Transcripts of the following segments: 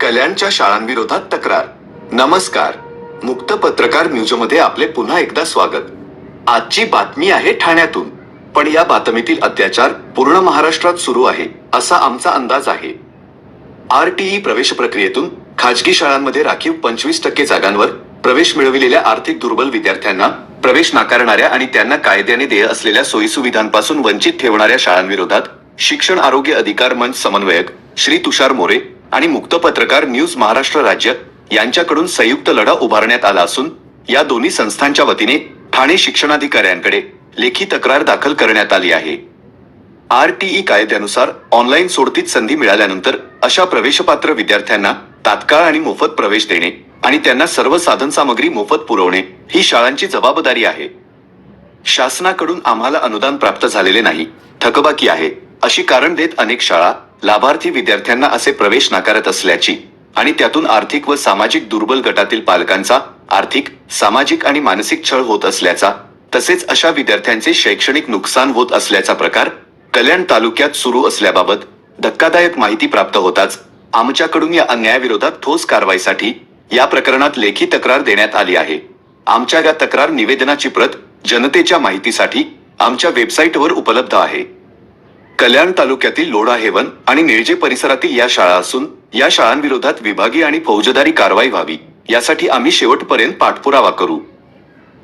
कल्याणच्या शाळांविरोधात तक्रार. नमस्कार. मुक्त पत्रकार न्यूजमध्ये आपले पुन्हा एकदा स्वागत. आजची बातमी आहे ठाण्यातून. पण या बातमीतील अत्याचार पूर्ण महाराष्ट्रात सुरू आहे असा आमचा अंदाज आहे. आरटीई प्रवेश प्रक्रियेतून खाजगी शाळांमध्ये राखीव पंचवीस टक्के जागांवर प्रवेश मिळविलेल्या आर्थिक दुर्बल विद्यार्थ्यांना प्रवेश नाकारणाऱ्या आणि त्यांना कायद्याने देय असलेल्या सोयीसुविधांपासून वंचित ठेवणाऱ्या शाळांविरोधात शिक्षण आरोग्य अधिकार मंच समन्वयक श्री तुषार मोरे आणि मुक्त पत्रकार न्यूज महाराष्ट्र राज्य यांच्याकडून संयुक्त लढा उभारण्यात आला असून या दोन्ही संस्थांच्या वतीने ठाणे शिक्षणाधिकाऱ्यांकडे लेखी तक्रार दाखल करण्यात आली आहे. आरटीई कायद्यानुसार ऑनलाईन सोडतीत संधी मिळाल्यानंतर अशा प्रवेशपात्र विद्यार्थ्यांना तात्काळ आणि मोफत प्रवेश देणे आणि त्यांना सर्व साधन सामग्री मोफत पुरवणे ही शाळांची जबाबदारी आहे. शासनाकडून आम्हाला अनुदान प्राप्त झालेले नाही थकबाकी आहे अशी कारण देत अनेक शाळा लाभार्थी विद्यार्थ्यांना असे प्रवेश नाकारत असल्याची आणि त्यातून आर्थिक व सामाजिक दुर्बल गटातील पालकांचा आर्थिक सामाजिक आणि मानसिक छळ होत असल्याचा तसेच अशा विद्यार्थ्यांचे शैक्षणिक नुकसान होत असल्याचा प्रकार कल्याण तालुक्यात सुरू असल्याबाबत धक्कादायक माहिती प्राप्त होताच आमच्याकडून या अन्यायाविरोधात ठोस कारवाईसाठी या प्रकरणात लेखी तक्रार देण्यात आली आहे. आमच्या या तक्रार निवेदनाची प्रत जनतेच्या माहितीसाठी आमच्या वेबसाईटवर उपलब्ध आहे. कल्याण तालुक्यातील लोढा हेवन आणि निळजे परिसरातील या शाळा असून या शाळांविरोधात विभागीय आणि फौजदारी कारवाई व्हावी. यासाठी आम्ही शेवटपर्यंत पाठपुरावा करू.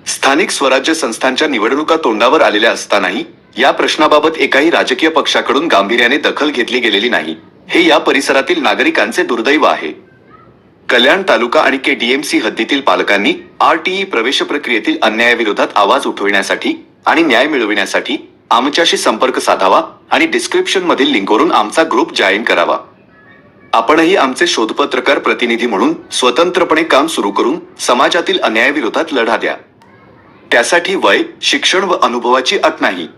स्थानिक स्वराज्य संस्थांच्या निवडणुका तोंडावर आलेल्या असतानाही या प्रश्नाबाबत एकाही राजकीय पक्षाकडून गांभीर्याने दखल घेतली गेलेली नाही. हे या परिसरातील नागरिकांचे दुर्दैव आहे. कल्याण तालुका आणि के डीएमसी हद्दीतील पालकांनी आरटीई प्रवेश प्रक्रियेतील अन्यायाविरोधात आवाज उठविण्यासाठी आणि न्याय मिळविण्यासाठी आमच्याशी संपर्क साधावा आणि डिस्क्रिप्शन मधील लिंकवरून आमचा ग्रुप जॉईन करावा. आपणही आमचे शोधपत्रकार प्रतिनिधी म्हणून स्वतंत्रपणे काम सुरू करून समाजातील अन्यायाविरोधात लढा द्या. त्यासाठी वय शिक्षण व अनुभवाची अट नाही.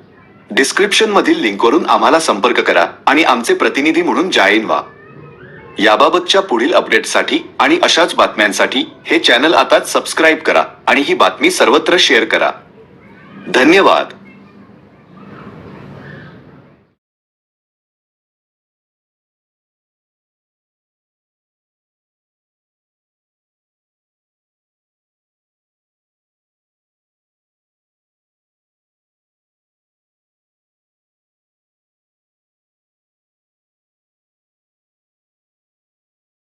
डिस्क्रिप्शन मधील लिंकवरून आम्हाला संपर्क करा आणि आमचे प्रतिनिधी म्हणून जॉईन व्हा. याबाबतच्या पुढील अपडेटसाठी आणि अशाच बातम्यांसाठी हे चॅनल आता सबस्क्राईब करा आणि ही बातमी सर्वत्र शेअर करा. धन्यवाद.